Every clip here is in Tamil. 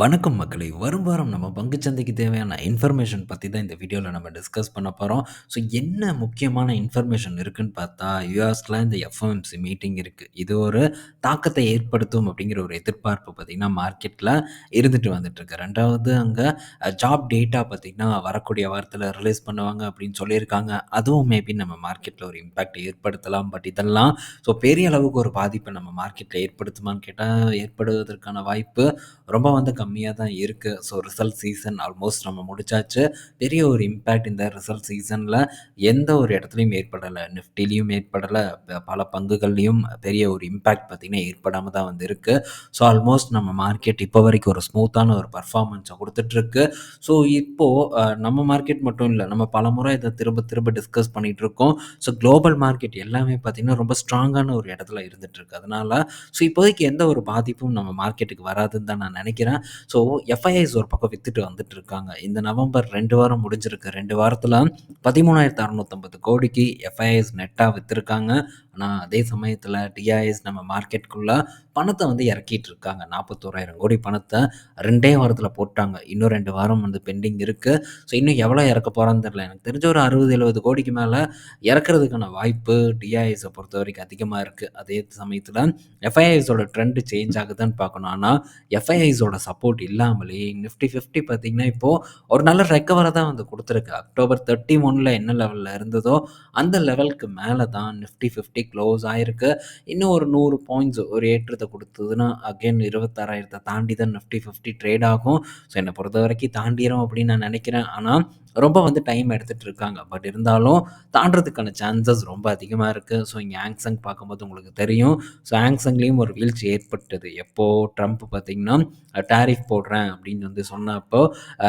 வணக்கம் மக்களை வரும் வாரம் நம்ம பங்கு சந்தைக்கு தேவையான இன்ஃபர்மேஷன் பற்றி தான் இந்த வீடியோவில் நம்ம டிஸ்கஸ் பண்ண போகிறோம் ஸோ என்ன முக்கியமான இன்ஃபர்மேஷன் இருக்குன்னு பார்த்தா, யுஎஸ்ல இந்த எஃப்எம்சி மீட்டிங் இருக்குது இது ஒரு தாக்கத்தை ஏற்படுத்தும் அப்படிங்கிற ஒரு எதிர்பார்ப்பு பார்த்திங்கன்னா மார்க்கெட்டில் இருந்துட்டு வந்துட்டுருக்கு. ரெண்டாவது அங்கே ஜாப் டேட்டா பார்த்தீங்கன்னா, வரக்கூடிய வாரத்தில் ரிலீஸ் பண்ணுவாங்க அப்படின்னு சொல்லியிருக்காங்க. அதுவும் மேபி நம்ம மார்க்கெட்டில் ஒரு இம்பாக்ட் ஏற்படுத்தலாம். பட் இதெல்லாம் ஸோ பெரிய அளவுக்கு ஒரு பாதிப்பை நம்ம மார்க்கெட்டில் ஏற்படுத்துமான்னு கேட்டால் ஏற்படுவதற்கான வாய்ப்பு ரொம்ப வந்து கம்மியாக தான் இருக்குது ஸோ ரிசல்ட் சீசன் ஆல்மோஸ்ட் நம்ம முடிச்சாச்சு. பெரிய ஒரு இம்பேக்ட் இந்த ரிசல்ட் சீசனில் எந்த ஒரு இடத்துலையும் ஏற்படலை நிஃப்டிலையும் ஏற்படலை பல பங்குகள்லையும் பெரிய ஒரு இம்பேக்ட் பார்த்தீங்கன்னா, ஏற்படாமல் தான் வந்து இருக்குது ஸோ ஆல்மோஸ்ட் நம்ம மார்க்கெட் இப்போ வரைக்கும் ஒரு ஸ்மூத்தான ஒரு பர்ஃபார்மன்ஸை கொடுத்துட்ருக்கு ஸோ இப்போது நம்ம மார்க்கெட் மட்டும் இல்லை நம்ம பல முறை இதை திரும்ப திரும்ப டிஸ்கஸ் பண்ணிட்டுருக்கோம். ஸோ குளோபல் மார்க்கெட் எல்லாமே பார்த்தீங்கன்னா, ரொம்ப ஸ்ட்ராங்கான ஒரு இடத்துல இருந்துட்டுருக்கு. அதனால் ஸோ இப்போதைக்கு எந்த ஒரு பாதிப்பும் நம்ம மார்க்கெட்டுக்கு வராதுன்னு தான் நான் நினைக்கிறேன் ஸோ எஃப்ஐஐஸ் ஒரு பக்கம் வித்துட்டு வந்துட்டுருக்காங்க. இந்த நவம்பர் ரெண்டு வாரம் முடிஞ்சிருக்கு. ரெண்டு வாரத்தில் பதிமூணாயிரத்து அறநூற்றம்பது கோடிக்கு எஃப்ஐஐஸ் நெட்டாக விற்றுருக்காங்க ஆனால் அதே சமயத்தில் டிஐஎஸ் நம்ம மார்க்கெட்டுக்குள்ளே பணத்தை வந்து இறக்கிட்டு இருக்காங்க நாற்பத்தோராயிரம் கோடி பணத்தை ரெண்டே வாரத்தில் போட்டாங்க. இன்னும் ரெண்டு வாரம் வந்து பெண்டிங் இருக்குது ஸோ இன்னும் எவ்வளோ இறக்க போகிறான்னு தெரில எனக்கு தெரிஞ்ச ஒரு 60, 70 கோடிக்கு மேலே இறக்குறதுக்கான வாய்ப்பு டிஐஎஸ்சை பொறுத்த வரைக்கும் அதிகமாக இருக்குது அதே சமயத்தில் எஃப்ஐஐஸோட ட்ரெண்ட் சேஞ்ச் ஆகுதுன்னு பார்க்கணும். ஆனால் எஃப்ஐஐஸோட சப்போர்ட் இல்லாமலே நிஃப்டி 50 பார்த்தீங்கன்னா, இப்போது ஒரு நல்ல ரெக்கவரை தான் வந்து கொடுத்துருக்கு. அக்டோபர் 31ல என்ன லெவலில் இருந்ததோ, அந்த லெவலுக்கு மேலே தான் நிஃப்டி 50 க்ளோஸ் ஆகிருக்கு இன்னும் ஒரு நூறு பாயிண்ட்ஸ் ஒரு ஏற்றத்தை கொடுத்ததுன்னா அகைன் 26,000த்த தாண்டி தான் நிஃப்டி 50 ட்ரேட் ஆகும். ஸோ என்னை பொறுத்த வரைக்கும் தாண்டிரும் அப்படின்னு நான் நினைக்கிறேன். ஆனால் ரொம்ப வந்து டைம் எடுத்துகிட்டு இருக்காங்க. பட் இருந்தாலும் தாண்டுறதுக்கான சான்சஸ் ரொம்ப அதிகமாக இருக்குது ஸோ இங்கே ஆங்ஸங் பார்க்கும்போது உங்களுக்கு தெரியும். ஸோ ஆங்ஸங்லேயும் ஒரு வீழ்ச்சி ஏற்பட்டது. எப்போது ட்ரம்ப் பார்த்திங்கன்னா டேரிஃப் போடுறேன் அப்படின்னு வந்து சொன்னப்போ,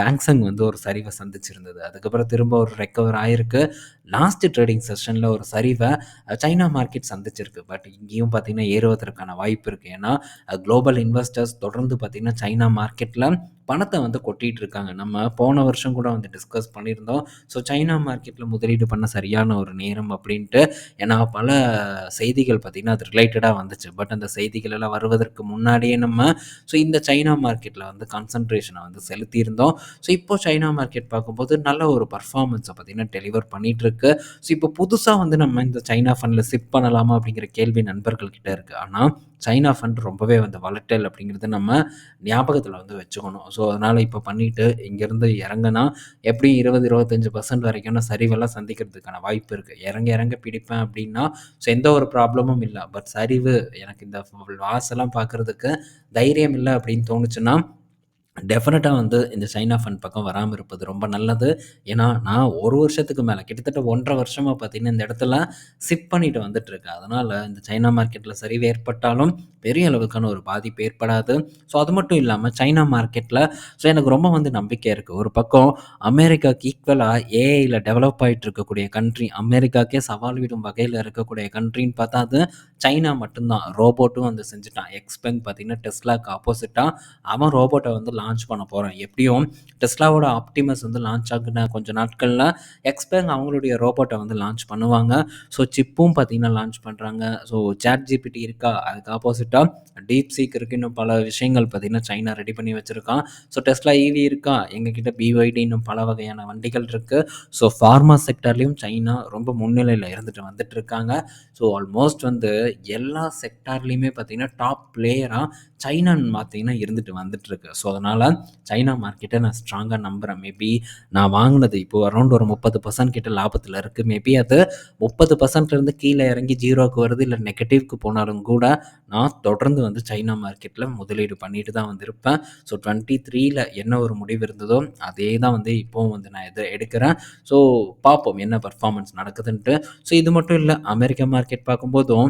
ஆங்ஸங் வந்து ஒரு சரிவை சந்திச்சிருந்தது. அதுக்கப்புறம் திரும்ப ஒரு ரெக்கவர் ஆகிருக்கு லாஸ்ட் ட்ரேடிங் செஷனில் ஒரு சரிவை சைனா மார்க்கெட் சந்திச்சிருக்கு. பட் இங்கேயும் பார்த்தீங்கன்னா, ஏறுவதற்கான வாய்ப்பு இருக்குது ஏன்னா குளோபல் இன்வெஸ்டர்ஸ் தொடர்ந்து பார்த்திங்கன்னா சைனா மார்க்கெட்டில் பணத்தை வந்து கொட்டிகிட்டு இருக்காங்க. நம்ம போன வருஷம் கூட வந்து டிஸ்கஸ் பண்ணியிருந்தோம். ஸோ சைனா மார்க்கெட்டில் முதலீடு பண்ண சரியான ஒரு நேரம் அப்படின்ட்டு. ஏன்னா பல செய்திகள் பார்த்தீங்கன்னா, அது ரிலேட்டடாக வந்துச்சு. பட் அந்த செய்திகள் எல்லாம் வருவதற்கு முன்னாடியே நம்ம ஸோ இந்த சைனா மார்க்கெட்டில் வந்து கான்சன்ட்ரேஷனை வந்து செலுத்தியிருந்தோம். ஸோ இப்போ சைனா மார்க்கெட் பார்க்கும்போது நல்ல ஒரு பர்ஃபார்மன்ஸை பார்த்தீங்கன்னா, டெலிவர் பண்ணிகிட்ருக்கு ஸோ இப்போ புதுசாக வந்து நம்ம இந்த சைனா ஃபண்டில் சிப் பண்ணலாமா அப்படிங்கிற கேள்வி நண்பர்கள்கிட்ட இருக்குது ஆனால் சைனா ஃபண்ட் ரொம்பவே வந்து வளட்டல் அப்படிங்கிறத நம்ம ஞாபகத்தில் வந்து வச்சுக்கணும். ஸோ அதனால் இப்போ பண்ணிட்டு இங்கேருந்து இறங்குனா எப்படியும் 20, 25% வரைக்கான சரிவெல்லாம் சந்திக்கிறதுக்கான வாய்ப்பு இருக்குது இறங்க இறங்க பிடிப்பேன் அப்படின்னா, ஸோ எந்த ஒரு ப்ராப்ளமும் இல்லை பட் சரிவு எனக்கு இந்த லாஸ் எல்லாம் பார்க்கறதுக்கு தைரியம் இல்லை அப்படின்னு தோணுச்சுன்னா, டெஃபினட்டாக வந்து இந்த சைனா ஃபண்ட் பக்கம் வராமல் இருப்பது ரொம்ப நல்லது. ஏன்னா நான் ஒரு வருஷத்துக்கு மேலே கிட்டத்தட்ட ஒன்றரை வருஷமாக பார்த்தீங்கன்னா, இந்த இடத்துல சிப் பண்ணிட்டு வந்துட்டுருக்கேன். அதனால் இந்த சைனா மார்க்கெட்டில் சரிவு ஏற்பட்டாலும் பெரிய அளவுக்கான ஒரு பாதிப்பு ஏற்படாது. ஸோ அது மட்டும் இல்லாமல் சைனா மார்க்கெட்டில் ஸோ எனக்கு ரொம்ப வந்து நம்பிக்கை இருக்குது ஒரு பக்கம் அமெரிக்காவுக்கு ஈக்குவலாக ஏஐயில் டெவலப் ஆகிட்டு இருக்கக்கூடிய கண்ட்ரி, அமெரிக்காக்கே சவால் விடும் வகையில் இருக்கக்கூடிய கண்ட்ரின்னு பார்த்தா அது சைனா மட்டும்தான் ரோபோட்டும் வந்து செஞ்சுட்டான். எக்ஸ்பெங் பார்த்தீங்கன்னா, டெஸ்லாக்கு ஆப்போசிட்டாக அவன் ரோபோட்டை வந்து லான்ச் பண்ண போகிறேன் எப்படியும் டெஸ்லாவோட ஆப்டிமஸ் வந்து லான்ச் ஆகின கொஞ்ச நாட்களில் எக்ஸ்பேங் அவங்களுடைய ரோபோட்டை வந்து லான்ச் பண்ணுவாங்க. ஸோ சிப்பும் பார்த்தீங்கன்னா, லான்ச் பண்ணுறாங்க ஸோ சாட் ஜிபிடி இருக்கா, அதுக்கு ஆப்போசிட்டாக டீப் சீக் இருக்கு. இன்னும் பல விஷயங்கள் பார்த்தீங்கன்னா, சைனா ரெடி பண்ணி வச்சுருக்கான் ஸோ டெஸ்லா ஈவி இருக்கா, எங்ககிட்ட பிஒய்டி இன்னும் பல வகையான வண்டிகள் இருக்குது ஸோ ஃபார்மா செக்டர்லேயும் சைனா ரொம்ப முன்னிலையில் இருந்துட்டு வந்துட்டு இருக்காங்க. ஸோ ஆல்மோஸ்ட் வந்து எல்லா செக்டார்லேயுமே பார்த்தீங்கன்னா, டாப் பிளேயராக சைனான்னு பார்த்தீங்கன்னா, இருந்துட்டு வந்துட்டுருக்கு. ஸோ அதனால் அதனால் சைனா மார்க்கெட்டை நான் ஸ்ட்ராங்காக நம்புகிறேன் மேபி நான் வாங்கினது இப்போது அரௌண்ட் ஒரு 30% கிட்ட லாபத்தில் இருக்குது மேபி அது முப்பது பர்சன்ட்லேருந்து கீழே இறங்கி ஜீரோவுக்கு வருது, இல்லை நெகட்டிவ்க்கு போனாலும் கூட, நான் தொடர்ந்து வந்து சைனா மார்க்கெட்டில் முதலீடு பண்ணிட்டு தான் வந்து இருப்பேன். ஸோ 23ல என்ன ஒரு முடிவு இருந்ததோ, அதே தான் வந்து இப்போவும் வந்து நான் இதை எடுக்கிறேன். ஸோ பார்ப்போம் என்ன பர்ஃபார்மன்ஸ் நடக்குதுன்ட்டு. ஸோ இது மட்டும் இல்லை அமெரிக்கா மார்க்கெட் பார்க்கும்போதும்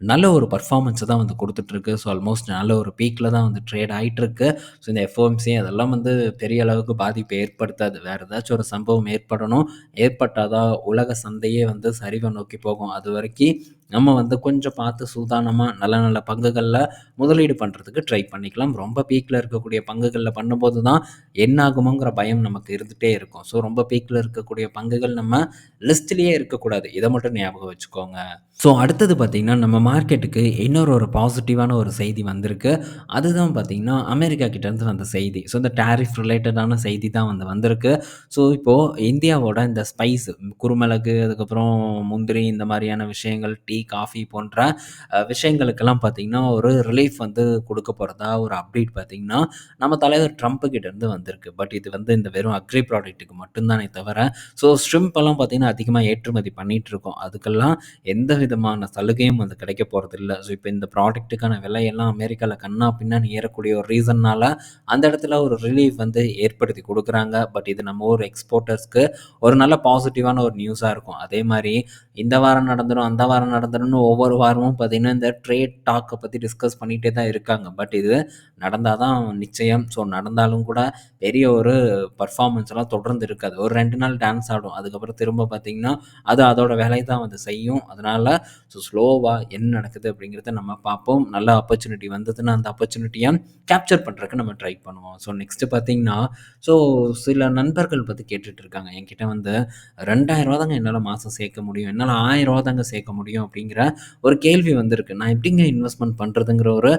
நல்ல ஒரு பர்ஃபார்மன்ஸை தான் வந்து கொடுத்துட்ருக்கு ஸோ ஆல்மோஸ்ட் நல்ல ஒரு பீக்கில் தான் வந்து ட்ரேட் ஆகிட்டுருக்கு ஸோ இந்த எஃப்ஓஎம்சி அதெல்லாம் வந்து பெரிய அளவுக்கு பாதிப்பை ஏற்படுத்தாது. வேறு ஏதாச்சும் ஒரு சம்பவம் ஏற்படணும். ஏற்பட்டால் தான் உலக சந்தையே வந்து சரிவை நோக்கி போகும். அது வரைக்கும் நம்ம வந்து கொஞ்சம் பார்த்து சூதானமாக நல்ல நல்ல பங்குகளில் முதலீடு பண்ணுறதுக்கு ட்ரை பண்ணிக்கலாம். ரொம்ப பீக்கில் இருக்கக்கூடிய பங்குகளில் பண்ணும்போது தான் என்ன ஆகுமோங்கிற பயம் நமக்கு இருந்துகிட்டே இருக்கும். ஸோ ரொம்ப பீக்கில் இருக்கக்கூடிய பங்குகள் நம்ம லிஸ்ட்லேயே இருக்கக்கூடாது. இதை மட்டும் ஞாபகம் வச்சுக்கோங்க. ஸோ அடுத்தது பார்த்திங்கன்னா நம்ம மார்க்கெட்டுக்கு இன்னொரு ஒரு பாசிட்டிவான ஒரு செய்தி வந்திருக்கு. அதுதான் பார்த்திங்கன்னா அமெரிக்கா கிட்டேருந்து வந்த செய்தி. ஸோ இந்த டேரிஃப் ரிலேட்டடான செய்தி தான் வந்து வந்திருக்கு. ஸோ இப்போது இந்தியாவோட இந்த ஸ்பைஸ் குறுமிளகு, அதுக்கப்புறம் முந்திரி இந்த மாதிரியான விஷயங்கள், டீ, டீ காஃபி போன்ற விஷயங்களுக்கெல்லாம் பார்த்திங்கன்னா ஒரு ரிலீஃப் வந்து கொடுக்க போகிறதா ஒரு அப்டேட் பார்த்தீங்கன்னா, நம்ம தலைவர் ட்ரம்ப் கிட்டேருந்து வந்திருக்கு. பட் இது வந்து இந்த வெறும் அக்ரி ப்ராடக்ட்டுக்கு மட்டும்தானே தவிர, ஸோ ஷ்ரிம்ப் எல்லாம் பார்த்தீங்கன்னா, ஏற்றுமதி ஏற்றுமதி பண்ணிட்டுருக்கோம். அதுக்கெல்லாம் எந்த விதமான சலுகையும் வந்து கிடைக்க போகிறது இல்லை ஸோ இப்போ இந்த ப்ராடக்ட்டுக்கான விலையெல்லாம் அமெரிக்காவில் கண்ணா பின்னான்னு ஏறக்கூடிய ஒரு ரீசன்னால் அந்த இடத்துல ஒரு ரிலீஃப் வந்து ஏற்படுத்தி கொடுக்குறாங்க பட் இது நம்ம ஊர் எக்ஸ்போர்ட்டர்ஸ்க்கு ஒரு நல்ல பாசிட்டிவான ஒரு நியூஸாக இருக்கும். அதே மாதிரி இந்த வாரம் நடந்துடும் அந்த வாரம் நடந்துரும்னு ஒவ்வொரு வாரமும் பார்த்தீங்கன்னா, இந்த ட்ரேட் டாக்கை பற்றி டிஸ்கஸ் பண்ணிகிட்டே தான் இருக்காங்க. பட் இது நடந்தால் தான் நிச்சயம். ஸோ நடந்தாலும் கூட பெரிய ஒரு பர்ஃபார்மன்ஸ்லாம் தொடர்ந்து இருக்காது. ஒரு ரெண்டு நாள் டான்ஸ் ஆடும். அதுக்கப்புறம் திரும்ப பார்த்திங்கன்னா அது அதோட வேலையை தான் வந்து செய்யும். அதனால் ஸோ ஸ்லோவாக என்ன நடக்குது அப்படிங்கிறத நம்ம பார்ப்போம். நல்ல ஆப்பர்ச்சுனிட்டி வந்ததுன்னா, அந்த ஆப்பர்ச்சுனிட்டியை கேப்சர் பண்ணுறதுக்கு நம்ம ட்ரை பண்ணுவோம். ஸோ நெக்ஸ்ட்டு பார்த்தீங்கன்னா, ஸோ சில நண்பர்கள் பற்றி கேட்டுட்ருக்காங்க என்கிட்ட வந்து ரூ. 2000 தாங்க என்னால் மாதம் சேர்க்க முடியும். என்னால் ஆயிரம் ரூபா தாங்க சேர்க்க முடியும் அப்படிங்கிற ஒரு கேள்வி வந்திருக்கு. நான் எப்படிங்க இன்வெஸ்ட்மெண்ட் பண்ணுறதுங்கிற ஒரு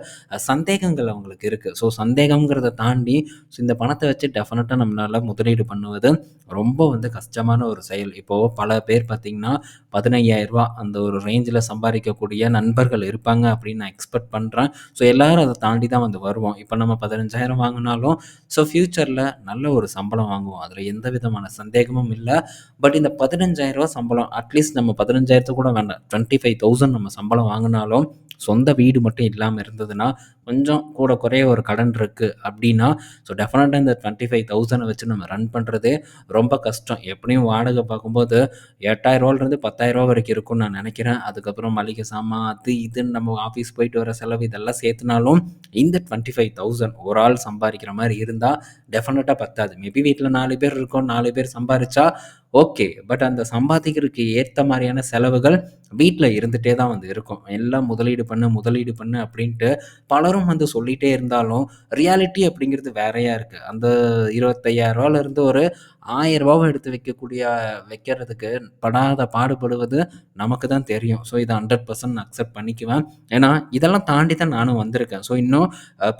சந்தேகங்கள் அவங்களுக்கு இருக்குது ஸோ சந்தேகங்கிறத தாண்டி ஸோ இந்த பணத்தை வச்சு டெஃபினட்டாக நம்மளால் முதலீடு பண்ணுவது ரொம்ப வந்து கஷ்டமான ஒரு செயல். இப்போ பல பேர் பார்த்திங்கன்னா ரூ. 15,000 அந்த ஒரு ரேஞ்சில் சம்பாதிக்கக்கூடிய நண்பர்கள் இருப்பாங்க அப்படின்னு நான் எக்ஸ்பெக்ட் பண்ணுறேன் ஸோ எல்லாரும் அதை தாண்டி தான் வந்து வருவோம். இப்போ நம்ம பதினஞ்சாயிரம் வாங்கினாலும் ஸோ ஃப்யூச்சரில் நல்ல ஒரு சம்பளம் வாங்குவோம். அதில் எந்த விதமான சந்தேகமும் இல்லை பட் இந்த ரூ. 15,000 சம்பளம் அட்லீஸ்ட் நம்ம 15,000 கூட வேண்டாம். 25,000 நம்ம சம்பளம் வாங்கினாலும் சொந்த வீடு மட்டும் இல்லாமல் இருந்ததுன்னா, கொஞ்சம் கூட குறைய ஒரு கடன் இருக்குது அப்படின்னா, ஸோ டெஃபினட்டாக இந்த 25,000 வச்சு நம்ம ரன் பண்ணுறது ரொம்ப கஷ்டம். எப்படியும் வாடகை பார்க்கும்போது எட்டாயிரரூவாலேருந்து பத்தாயிரரூவா வரைக்கும் இருக்கும்னு நான் நினைக்கிறேன் அதுக்கப்புறம் மளிகை சாமான் அது இதுன்னு நம்ம ஆஃபீஸ் போயிட்டு வர செலவு இதெல்லாம் சேர்த்துனாலும், இந்த 25,000 ஒரு ஆள் சம்பாதிக்கிற மாதிரி இருந்தால் டெஃபினட்டாக பத்தாது. மேபி வீட்டில் நாலு பேர் இருக்கோம். நாலு பேர் சம்பாரிச்சா ஓகே. பட் அந்த சம்பாதிக்கிறதுக்கு ஏற்ற மாதிரியான செலவுகள் வீட்டில் இருந்துகிட்டே தான் வந்து இருக்கும். எல்லாம் முதலீடு பண்ணு, முதலீடு பண்ணு அப்படின்ட்டு பலரும் வந்து சொல்லிட்டே இருந்தாலும், ரியாலிட்டி அப்படிங்கிறது வேறையாக இருக்கு. அந்த ரூ. 25,000லேருந்து ஒரு ரூ. 1000 எடுத்து வைக்கக்கூடிய வைக்கிறதுக்கு படாத பாடுபடுவது நமக்கு தான் தெரியும். ஸோ இதை ஹண்ட்ரட் பர்சன்ட் அக்செப்ட் பண்ணிக்குவேன். ஏன்னா, இதெல்லாம் தாண்டி தான் நானும் வந்திருக்கேன். ஸோ இன்னும்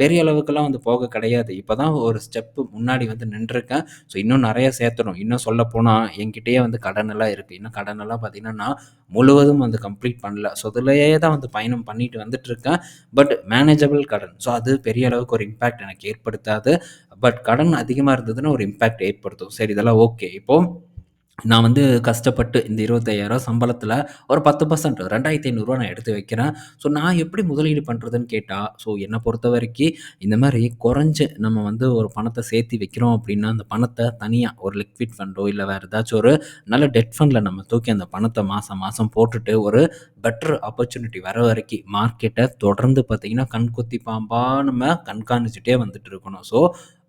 பெரிய அளவுக்குலாம் வந்து போக கிடையாது. இப்போ தான் ஒரு ஸ்டெப்பு முன்னாடி வந்து நின்றுருக்கேன். ஸோ இன்னும் நிறைய சேர்த்துடும் இன்னும் சொல்லப்போனா என்கிட்டயே வந்து கடனெல்லாம் இருக்குது இன்னும் கடனெல்லாம் பார்த்தீங்கன்னா, நான் முழுவதும் வந்து கம்ப்ளீட் பண்ணல. ஸோ அதிலேயே தான் வந்து பயணம் பண்ணிட்டு வந்துட்டுருக்கேன். பட் மேனேஜபிள் கடன். ஸோ அது பெரிய அளவுக்கு ஒரு இம்பேக்ட் எனக்கு ஏற்படுத்தாது. பட் கடன் அதிகமாக இருந்ததுன்னா ஒரு இம்பேக்ட் ஏற்படுத்தும். சரி இதெல்லாம் ஓகே. இப்போது நான் வந்து கஷ்டப்பட்டு இந்த இருபத்தையாயிரம் சம்பளத்தில் ஒரு பத்து பர்சன்ட் ரெண்டாயிரத்தி ஐநூறுரூவா நான் எடுத்து வைக்கிறேன். ஸோ நான் எப்படி முதலீடு பண்ணுறதுன்னு கேட்டால் ஸோ என்னை பொறுத்த வரைக்கும் இந்த மாதிரி குறைஞ்சு நம்ம வந்து ஒரு பணத்தை சேர்த்து வைக்கிறோம் அப்படின்னா, அந்த பணத்தை தனியாக ஒரு லிக்விட் ஃபண்டோ இல்லை வேறு ஏதாச்சும் ஒரு நல்ல டெட் ஃபண்டில் நம்ம தூக்கி அந்த பணத்தை மாதம் மாதம் போட்டுட்டு, ஒரு பெட்டர் ஆப்பர்ச்சுனிட்டி வர வரைக்கும் மார்க்கெட்டை தொடர்ந்து பார்த்திங்கன்னா கண்கொத்தி பாம்பாக நம்ம கண்காணிச்சுட்டே வந்துட்டு இருக்கணும். ஸோ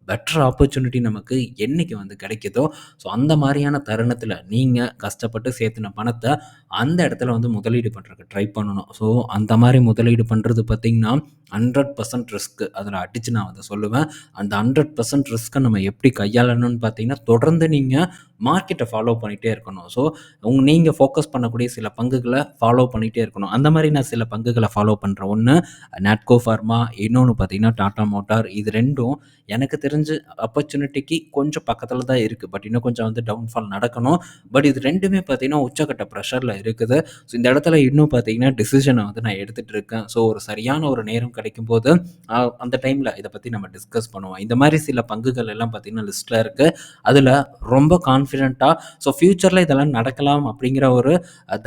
பெட்டர் ஆப்பர்ச்சுனிட்டி நமக்கு என்னைக்கு வந்து கிடைக்குதோ, ஸோ அந்த மாதிரியான தருணத்தில் நீங்கள் கஷ்டப்பட்டு சேர்த்துன பணத்தை அந்த இடத்துல வந்து முதலீடு பண்ணுறக்கு ட்ரை பண்ணணும். ஸோ அந்த மாதிரி முதலீடு பண்ணுறது பார்த்திங்கன்னா ஹண்ட்ரட் பர்சன்ட் ரிஸ்க்கு அதில் அடிச்சு நான் அதை சொல்லுவேன். அந்த ஹண்ட்ரட் பர்சன்ட் ரிஸ்க்கை நம்ம எப்படி கையாளணும்னு பார்த்தீங்கன்னா, தொடர்ந்து நீங்கள் மார்க்கெட்டை ஃபாலோ பண்ணிகிட்டே இருக்கணும். ஸோ உங் நீங்கள் ஃபோக்கஸ் பண்ணக்கூடிய சில பங்குகளை ஃபாலோ பண்ணிகிட்டே இருக்கணும். அந்த மாதிரி நான் சில பங்குகளை ஃபாலோ பண்ணுறேன் ஒன்று நாட்கோ ஃபார்மா, இன்னொன்று பார்த்தீங்கன்னா டாட்டா மோட்டார். இது ரெண்டும் எனக்கு தெரிஞ்சு ஆப்பர்ச்சுனிட்டிக்கு கொஞ்சம் பக்கத்தில் தான் இருக்குது பட் இன்னும் கொஞ்சம் வந்து டவுன்ஃபால் நடக்கணும். பட் இது ரெண்டுமே பார்த்தீங்கன்னா, உச்சக்கட்ட ப்ரெஷரில் இருக்குது. ஸோ இந்த இடத்துல இன்னும் பார்த்தீங்கன்னா, டிசிஷனை வந்து நான் எடுத்துகிட்டு இருக்கேன். ஸோ ஒரு சரியான ஒரு நேரம் கிடைக்கும் போது அந்த டைமில் இதை பற்றி நம்ம டிஸ்கஸ் பண்ணுவோம். இந்த மாதிரி சில பங்குகள் எல்லாம் பார்த்தீங்கன்னா, லிஸ்ட்டில் இருக்குது அதில் ரொம்ப கான்ஃபிடென்ட்டாக ஸோ ஃப்யூச்சரில் இதெல்லாம் நடக்கலாம் அப்படிங்கிற ஒரு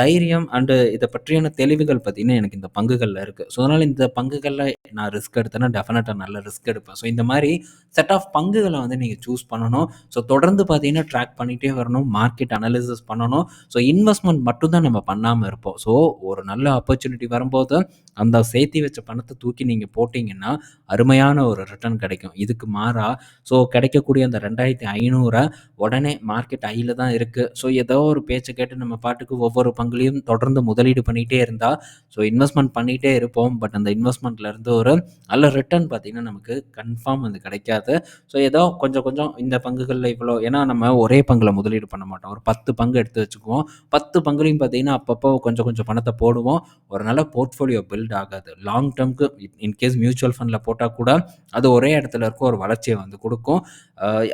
தைரியம் அண்டு இதை பற்றியான தெளிவுகள் பார்த்தீங்கன்னா, எனக்கு இந்த பங்குகளில் இருக்குது ஸோ அதனால் இந்த பங்குகளில் நான் ரிஸ்க் எடுத்தேன்னா, டெஃபினட்டாக நல்ல ரிஸ்க் எடுப்பேன். ஸோ இந்த மாதிரி செட் ஆஃப் பங்குகளை வந்து நீங்கள் சூஸ் பண்ணணும். ஸோ தொடர்ந்து பார்த்தீங்கன்னா, ட்ராக் பண்ணிகிட்டே வரணும். மார்க்கெட் அனாலிசிஸ் பண்ணணும். ஸோ இன்வெஸ்ட்மெண்ட் மட்டும் தான் நம்ம பண்ணாமல் இருப்போம். ஸோ ஒரு நல்ல ஆப்பர்ச்சுனிட்டி வரும்போது, அந்த சேர்த்தி வச்ச பணத்தை தூக்கி நீங்கள் போட்டிங்கன்னா அருமையான ஒரு ரிட்டர்ன் கிடைக்கும். இதுக்கு மாறா ஸோ கிடைக்கக்கூடிய அந்த 2500 உடனே மார்க்கெட் ஐயில் தான் இருக்குது ஸோ ஏதோ ஒரு பேச்சை கேட்டு நம்ம பாட்டுக்கு ஒவ்வொரு பங்குலையும் தொடர்ந்து முதலீடு பண்ணிகிட்டே இருந்தால் ஸோ இன்வெஸ்ட்மெண்ட் பண்ணிகிட்டே இருப்போம். பட் அந்த இன்வெஸ்ட்மெண்ட்லேருந்து ஒரு நல்ல ரிட்டர்ன் பார்த்திங்கன்னா நமக்கு கன்ஃபார்ம் வந்து கிடைக்காது. ஸோ ஏதோ கொஞ்சம் கொஞ்சம் இந்த பங்குகளில் இவ்வளோ ஏன்னா நம்ம ஒரே பங்குல முதலீடு பண்ண மாட்டோம். ஒரு 10 பங்கு எடுத்து வச்சுக்குவோம். பத்து பங்குலையும் பார்த்தீங்கன்னா, அப்பப்போ கொஞ்சம் கொஞ்சம் பணத்தை போடுவோம். ஒரு நல்ல போர்ட்ஃபோலியோ பில்ட் ஆகாது. லாங் டேர்முக்கு இன்கேஸ் மியூச்சுவல் ஃபண்டில் போட்டால் கூட, அது ஒரே இடத்துல இருக்க ஒரு வளர்ச்சியை வந்து கொடுக்கும்.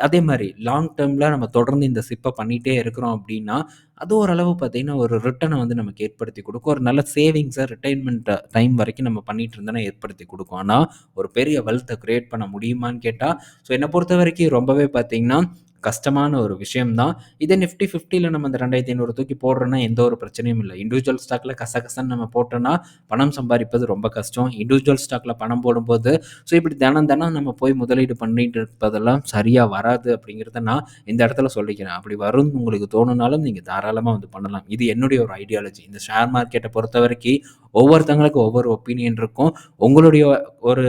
அதே மாதிரி லாங் டேர்மில் நம்ம தொடர்ந்து இந்த சிப்பை பண்ணிகிட்டே இருக்கிறோம் அப்படின்னா அது ஓரளவு பார்த்தீங்கன்னா, ஒரு ரிட்டனை வந்து நமக்கு ஏற்படுத்தி கொடுக்கும். ஒரு நல்ல சேவிங்ஸை ரிட்டயர்மென்ட் டைம் வரைக்கும் நம்ம பண்ணிகிட்டு இருந்தோம்னா ஏற்படுத்தி கொடுக்கும். ஆனால் ஒரு பெரிய வெல்த்தை க்ரியேட் பண்ண முடியுமான்னு கேட்டால் ஸோ என்னை பொறுத்த வரைக்கும் ரொம்பவே பார்த்தீங்கன்னா, கஷ்டமான ஒரு விஷயம் தான். இதே நிஃப்டி 50ல நம்ம அந்த 2500 தூக்கி போடுறோன்னா எந்த ஒரு பிரச்சனையும் இல்லை இண்டிவிஜுவல் ஸ்டாக்கில் கசகசன்னு நம்ம போட்டோன்னா பணம் சம்பாதிப்பது ரொம்ப கஷ்டம். இண்டிவிஜுவல் ஸ்டாக்கில் பணம் போடும்போது, ஸோ இப்படி தினம் தினம் நம்ம போய் முதலீடு பண்ணிட்டு இருப்பதெல்லாம் சரியாக வராது அப்படிங்கிறத நான் இந்த இடத்துல சொல்லிக்கிறேன். அப்படி வரும்னு உங்களுக்கு தோணுனாலும், நீங்கள் தாராளமாக வந்து பண்ணலாம். இது என்னுடைய ஒரு ஐடியாலஜி. இந்த ஷேர் மார்க்கெட்டை பொறுத்த வரைக்கும் ஒவ்வொருத்தங்களுக்கு ஒவ்வொரு ஒப்பீனியன் இருக்கும். உங்களுடைய ஒரு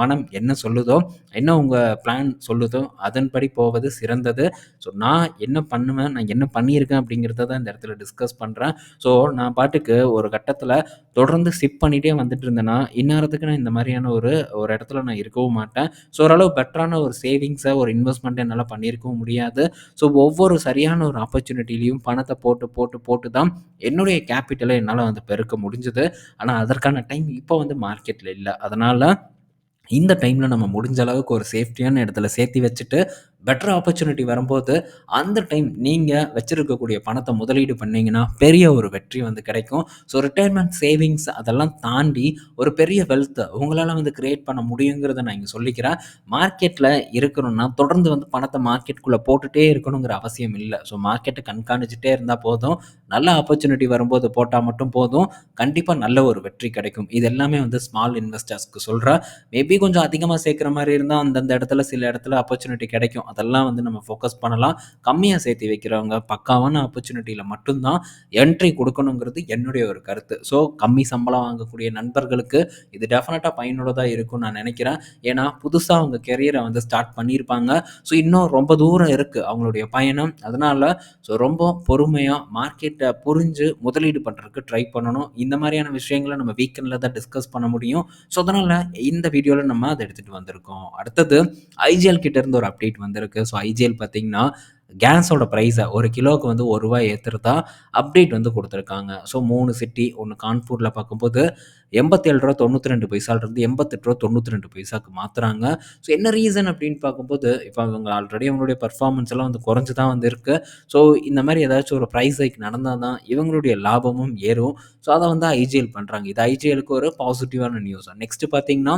மனம் என்ன சொல்லுதோ, என்ன உங்கள் பிளான் சொல்லுதோ, அதன்படி போவது சிறந்தது. ஸோ நான் என்ன பண்ணுவேன், நான் என்ன பண்ணியிருக்கேன் அப்படிங்கிறத தான் இந்த இடத்துல டிஸ்கஸ் பண்ணுறேன் ஸோ நான் பாட்டுக்கு ஒரு கட்டத்தில் தொடர்ந்து சிப் பண்ணிகிட்டே வந்துட்டு இருந்தேன்னா, இந்நேரத்துக்கு நான் இந்த மாதிரியான ஒரு ஒரு இடத்துல நான் இருக்கவும் மாட்டேன். ஸோ ஓரளவு பெட்டரான ஒரு சேவிங்ஸை ஒரு இன்வெஸ்ட்மெண்ட்டை என்னால் பண்ணியிருக்கவும் முடியாது. ஸோ ஒவ்வொரு சரியான ஒரு ஆப்பர்ச்சுனிட்டிலையும் பணத்தை போட்டு, போட்டு, போட்டு தான் என்னுடைய கேபிட்டலை என்னால் வந்து பெருக்க முடிஞ்சது. ஆனால் அதற்கான டைம் இப்போ வந்து மார்க்கெட்டில் இல்லை அதனால் இந்த டைமில் நம்ம முடிஞ்ச அளவுக்கு ஒரு சேஃப்டியான இடத்துல சேர்த்து வச்சுட்டு, பெட்டர் ஆப்பர்ச்சுனிட்டி வரும்போது, அந்த டைம் நீங்கள் வச்சுருக்கக்கூடிய பணத்தை முதலீடு பண்ணிங்கன்னா பெரிய ஒரு வெற்றி வந்து கிடைக்கும். ஸோ ரிட்டையர்மெண்ட் சேவிங்ஸ் அதெல்லாம் தாண்டி ஒரு பெரிய வெல்த்தை உங்களால் வந்து கிரியேட் பண்ண முடியுங்கிறத நான் இங்கே சொல்லிக்கிறேன். மார்க்கெட்டில் இருக்கணும்னா, தொடர்ந்து வந்து பணத்தை மார்க்கெட்டுக்குள்ளே போட்டுகிட்டே இருக்கணுங்கிற அவசியம் இல்லை ஸோ மார்க்கெட்டை கண்காணிச்சுட்டே இருந்தால் போதும். நல்ல ஆப்பர்ச்சுனிட்டி வரும்போது போட்டால் மட்டும் போதும். கண்டிப்பாக நல்ல ஒரு வெற்றி கிடைக்கும். இது எல்லாமே வந்து ஸ்மால் இன்வெஸ்டர்ஸ்க்கு சொல்கிறேன் மேபி கொஞ்சம் அதிகமாக சேர்க்குற மாதிரி இருந்தால் அந்தந்த இடத்துல சில இடத்துல ஆப்பர்ச்சுனிட்டி கிடைக்கும். அதெல்லாம் வந்து நம்ம ஃபோக்கஸ் பண்ணலாம். கம்மியாக சேர்த்து வைக்கிறவங்க, பக்காவான ஆப்பர்ச்சுனிட்டியில் மட்டும்தான் என்ட்ரி கொடுக்கணுங்கிறது என்னுடைய ஒரு கருத்து. ஸோ கம்மி சம்பளம் வாங்கக்கூடிய நண்பர்களுக்கு இது டெஃபினட்டாக பயனுள்ளதாக இருக்கும்னு நான் நினைக்கிறேன் ஏன்னா, புதுசாக அவங்க கெரியரை வந்து ஸ்டார்ட் பண்ணியிருப்பாங்க. ஸோ இன்னும் ரொம்ப தூரம் இருக்குது அவங்களுடைய பயணம். அதனால் ஸோ ரொம்ப பொறுமையாக மார்க்கெட்டை புரிஞ்சு முதலீடு பண்ணுறதுக்கு ட்ரை பண்ணணும். இந்த மாதிரியான விஷயங்கள நம்ம வீக்கெண்டில் தான் டிஸ்கஸ் பண்ண முடியும். ஸோ அதனால் இந்த வீடியோவில் நம்ம அதை எடுத்துகிட்டு வந்திருக்கோம். அடுத்தது ஐஜிஎல் கிட்டேருந்து ஒரு அப்டேட் வந்திருக்கு. ஸோ ஐஜிஎல் பார்த்தீங்கன்னா, கேஸோட ப்ரைஸை ஒரு கிலோவுக்கு வந்து ஒரு ரூபாய் ஏற்றுறதா அப்டேட் வந்து கொடுத்துருக்காங்க ஸோ மூணு சிட்டி, ஒன்று கான்பூரில் பார்க்கும்போது எண்பத்தேழு ரூபா தொண்ணூற்றி ரெண்டு பைசாலிருந்து எண்பத்தெட்டு ரூபா தொண்ணூற்றி ரெண்டு பைசாவுக்கு மாற்றுறாங்க ஸோ என்ன ரீசன் அப்படின்னு பார்க்கும்போது, இப்போ அவங்க ஆல்ரெடி அவங்களுடைய பர்ஃபார்மன்ஸ் எல்லாம் வந்து குறைஞ்சு தான் வந்து இருக்குது ஸோ இந்த மாதிரி ஏதாச்சும் ஒரு ப்ரைஸ் ஹைக் நடந்தால் தான் இவங்களுடைய லாபமும் ஏறும். ஸோ அதை வந்து ஐஜிஎல் பண்ணுறாங்க இது ஐஜிஎலுக்கு ஒரு பாசிட்டிவான நியூஸ். நெக்ஸ்ட் பார்த்தீங்கன்னா,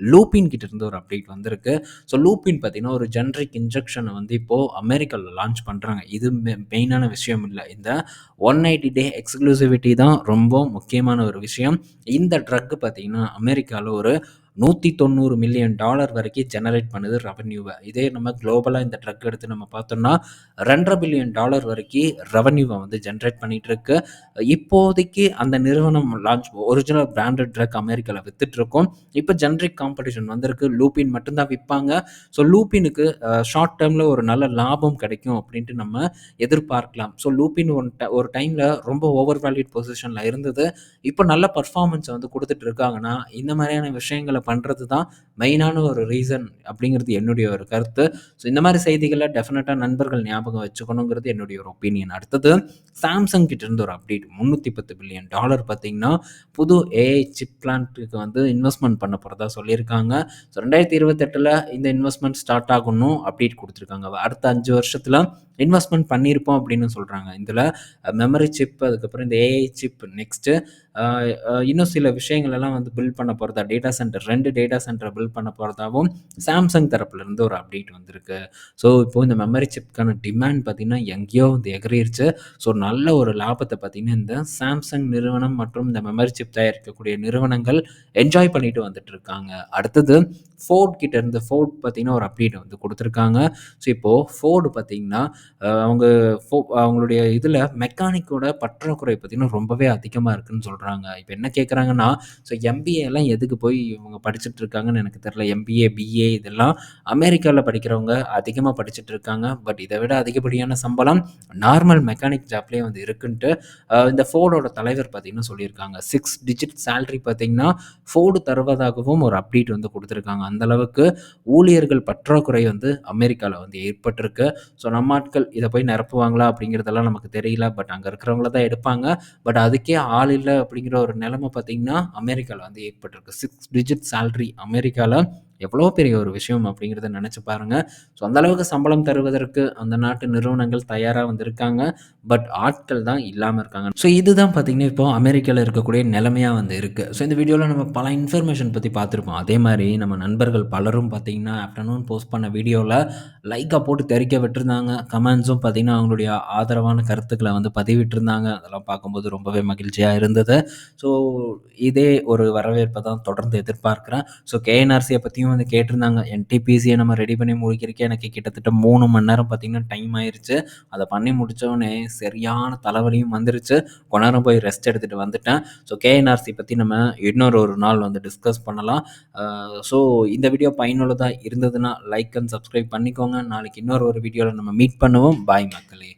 லூபின் கிட்ட இருந்து ஒரு அப்டேட் வந்திருக்கு. ஸோ லூபின் பார்த்தீங்கன்னா, ஒரு ஜென்ரிக் இன்ஜெக்ஷனை வந்து இப்போது அமெரிக்காவில் லான்ச் பண்ணுறாங்க இது மெயினான விஷயம் இல்லை இந்த 180 டே எக்ஸ்க்ளூசிவிட்டி தான் ரொம்ப முக்கியமான ஒரு விஷயம். இந்த ட்ரக் பார்த்தீங்கன்னா, அமெரிக்காவில் ஒரு $190 மில்லியன் டாலர் வரைக்கும் ஜெனரேட் பண்ணுது ரெவன்யூவை இதே நம்ம குளோபலாக இந்த ட்ரக் எடுத்து நம்ம பார்த்தோம்னா, ரெண்டரை பில்லியன் டாலர் வரைக்கும் ரெவன்யூவை வந்து ஜென்ரேட் பண்ணிகிட்ருக்கு இருக்கு. இப்போதைக்கு அந்த நிறுவனம் லான்ச் ஒரிஜினல் பிராண்டட் ட்ரக் அமெரிக்காவில் விற்றுட்ருக்கோம் இப்போ ஜென்ரிக் காம்படிஷன் வந்திருக்கு. லூபின் மட்டும்தான் விற்பாங்க ஸோ லூபினுக்கு ஷார்ட் டேர்மில் ஒரு நல்ல லாபம் கிடைக்கும் அப்படின்ட்டு நம்ம எதிர்பார்க்கலாம். ஸோ லூபின் ஒன் ஒரு டைமில் ரொம்ப ஓவர் வேல்யூட் பொசிஷனில் இருந்தது. இப்போ நல்ல பர்ஃபார்மன்ஸை வந்து கொடுத்துட்டு இருக்காங்கன்னா, இந்த மாதிரியான விஷயங்களை பண்ணுறது தான் மெயினான ஒரு ரீசன் அப்படிங்கிறது என்னுடைய ஒரு கருத்து. ஸோ இந்த மாதிரி செய்திகளை டெஃபினட்டாக நண்பர்கள் ஞாபகம் வச்சுக்கணுங்கிறது என்னுடைய ஒரு ஒப்பீனியன். அடுத்தது சாம்சங் கிட்டேருந்து ஒரு அப்டேட். $310 பில்லியன் டாலர் பார்த்தீங்கன்னா, புது ஏஐ சிப் பிளான்ட்டுக்கு வந்து இன்வெஸ்ட்மெண்ட் பண்ண போகிறதா சொல்லியிருக்காங்க. ஸோ 2028ல இந்த இன்வெஸ்ட்மெண்ட் ஸ்டார்ட் ஆகணும் அப்டேட் கொடுத்துருக்காங்க அடுத்த அஞ்சு வருஷத்தில் இன்வெஸ்ட்மெண்ட் பண்ணியிருப்போம் அப்படின்னு சொல்கிறாங்க இதில் மெமரி சிப், அதுக்கப்புறம் இந்த ஏஐ சிப், நெக்ஸ்ட்டு இன்னும் சில விஷயங்கள் எல்லாம் வந்து பில்ட் பண்ண போகிறதா டேட்டா சென்டர் ரெண்டு டேட்டா சென்டரை பில்ட் பண்ண போகிறதாவும் சாம்சங் தரப்புலேருந்து ஒரு அப்டேட் வந்திருக்கு. ஸோ இப்போ இந்த மெமரி சிப்க்கான டிமாண்ட் பார்த்தீங்கன்னா, எங்கேயோ வந்து எகரிடுச்சு ஸோ நல்ல ஒரு லாபத்தை பார்த்தீங்கன்னா, இந்த சாம்சங் நிறுவனம் மற்றும் இந்த மெமரி சிப் தயாரிக்கக்கூடிய நிறுவனங்கள் என்ஜாய் பண்ணிட்டு வந்துட்டு இருக்காங்க. அடுத்தது ஃபோர்ட் கிட்ட இருந்து ஃபோர்ட் பார்த்தீங்கன்னா, ஒரு அப்டேட் வந்து கொடுத்துருக்காங்க ஸோ, இப்போது ஃபோர்டு பார்த்தீங்கன்னா, அவங்க ஃபோ அவங்களுடைய இதில் மெக்கானிக்கோட பற்றாக்குறை பார்த்தீங்கன்னா, ரொம்பவே அதிகமாக இருக்குன்னு சொல்கிறாங்க இப்போ என்ன கேட்குறாங்கன்னா, ஸோ எம்பிஏலாம் எதுக்கு போய் இவங்க படிச்சுட்டு இருக்காங்கன்னு எனக்கு தெரியல. எம்பிஏ, பிஏ இதெல்லாம் அமெரிக்காவில் படிக்கிறவங்க அதிகமாக படிச்சுட்டு இருக்காங்க. பட் இதை விட அதிகப்படியான சம்பளம் நார்மல் மெக்கானிக் ஜாப்லேயே வந்து இருக்குன்ட்டு, இந்த ஃபோர்டோட தலைவர் பார்த்தீங்கன்னா சொல்லியிருக்காங்க. சிக்ஸ் டிஜிட் சேலரி பார்த்தீங்கன்னா, ஃபோர்டு தருவதாகவும் ஒரு அப்டேட் வந்து கொடுத்துருக்காங்க அந்த அளவுக்கு ஊழியர்கள் பற்றாக்குறை வந்து அமெரிக்காவில் வந்து ஏற்பட்டிருக்கு. ஸோ, நம்ம ஆட்கள் இதை போய் நிரப்புவாங்களா அப்படிங்கிறதெல்லாம் நமக்கு தெரியல. பட் அங்கே இருக்கிறவங்கள தான் எடுப்பாங்க. பட் அதுக்கே ஆள் இல்லை அப்படிங்கிற ஒரு நிலைமை பார்த்தீங்கன்னா, அமெரிக்காவில் வந்து ஏற்பட்டிருக்கு. சிக்ஸ் டிஜிட் சேல்ரி அமெரிக்காவில் எவ்வளோ பெரிய ஒரு விஷயம் அப்படிங்கிறத நினச்சி பாருங்கள் ஸோ, அந்தளவுக்கு சம்பளம் தருவதற்கு அந்த நாட்டு நிறுவனங்கள் தயாராக வந்திருக்காங்க பட் ஆட்கள் தான் இல்லாமல் இருக்காங்க. ஸோ, இதுதான் பார்த்தீங்கன்னா, இப்போ அமெரிக்காவில் இருக்கக்கூடிய நிலைமையாக வந்து இருக்குது ஸோ, இந்த வீடியோவில் நம்ம பல இன்ஃபர்மேஷன் பற்றி பார்த்துருப்போம். அதே மாதிரி நம்ம நண்பர்கள் பலரும் பார்த்தீங்கன்னா, ஆஃப்டர்நூன் போஸ்ட் பண்ண வீடியோவில் லைக்காக போட்டு தெறிக்க விட்டுருந்தாங்க. கமெண்ட்ஸும் பார்த்தீங்கன்னா, அவங்களுடைய ஆதரவான கருத்துக்களை வந்து பதிவிட்டிருந்தாங்க. அதெல்லாம் பார்க்கும்போது ரொம்பவே மகிழ்ச்சியாக இருந்தது. ஸோ, இதே ஒரு வரவேற்பை தான் தொடர்ந்து எதிர்பார்க்கிறேன். ஸோ, கேஎன்ஆர்சியை பற்றியும் பத்தியும் வந்து கேட்டிருந்தாங்க. என்டிபிசியை நம்ம ரெடி பண்ணி முடிக்கிறக்கே எனக்கு கிட்டத்தட்ட மூணு மணி நேரம் பார்த்தீங்கன்னா, டைம் ஆயிடுச்சு அதை பண்ணி முடித்தோடனே சரியான தலைவலியும் வந்துருச்சு. கொஞ்ச நேரம் போய் ரெஸ்ட் எடுத்துகிட்டு வந்துட்டேன். ஸோ, கேஎன்ஆர்சி பற்றி நம்ம இன்னொரு ஒரு நாள் வந்து டிஸ்கஸ் பண்ணலாம். ஸோ, இந்த வீடியோ பயனுள்ளதாக இருந்ததுன்னா, லைக் அண்ட் சப்ஸ்கிரைப் பண்ணிக்கோங்க. நாளைக்கு இன்னொரு ஒரு வீடியோவில் நம்ம மீட் பண்ணுவோம். பாய் மக்களே!